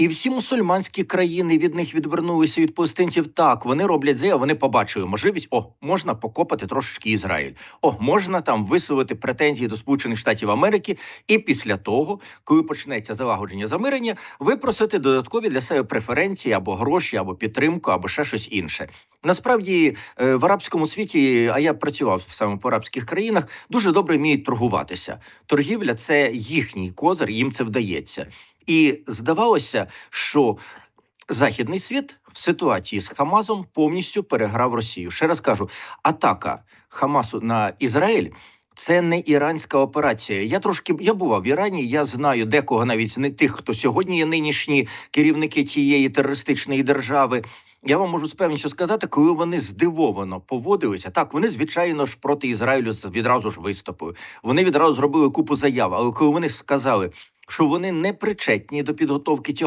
І всі мусульманські країни від них відвернулися від палестинців. Так, вони роблять заяву, вони побачили можливість. О, можна покопати трошечки Ізраїль. О, можна там висувати претензії до Сполучених Штатів Америки. І після того, коли почнеться залагодження замирення, випросити додаткові для себе преференції або гроші, або підтримку, або ще щось інше. Насправді е, в арабському світі, а я працював саме по арабських країнах, дуже добре вміють торгуватися. Торгівля це їхній козир, їм це вдається. І здавалося, що західний світ в ситуації з Хамазом повністю переграв Росію. Ще раз кажу, атака Хамасу на Ізраїль. Це не іранська операція. Я трошки я бував в Ірані. Я знаю декого навіть не тих, хто сьогодні є нинішні керівники тієї терористичної держави. Я вам можу з певністю сказати, коли вони здивовано поводилися. Так, вони звичайно ж проти Ізраїлю відразу ж виступили. Вони відразу зробили купу заяв. Але коли вони сказали, що вони не причетні до підготовки цього.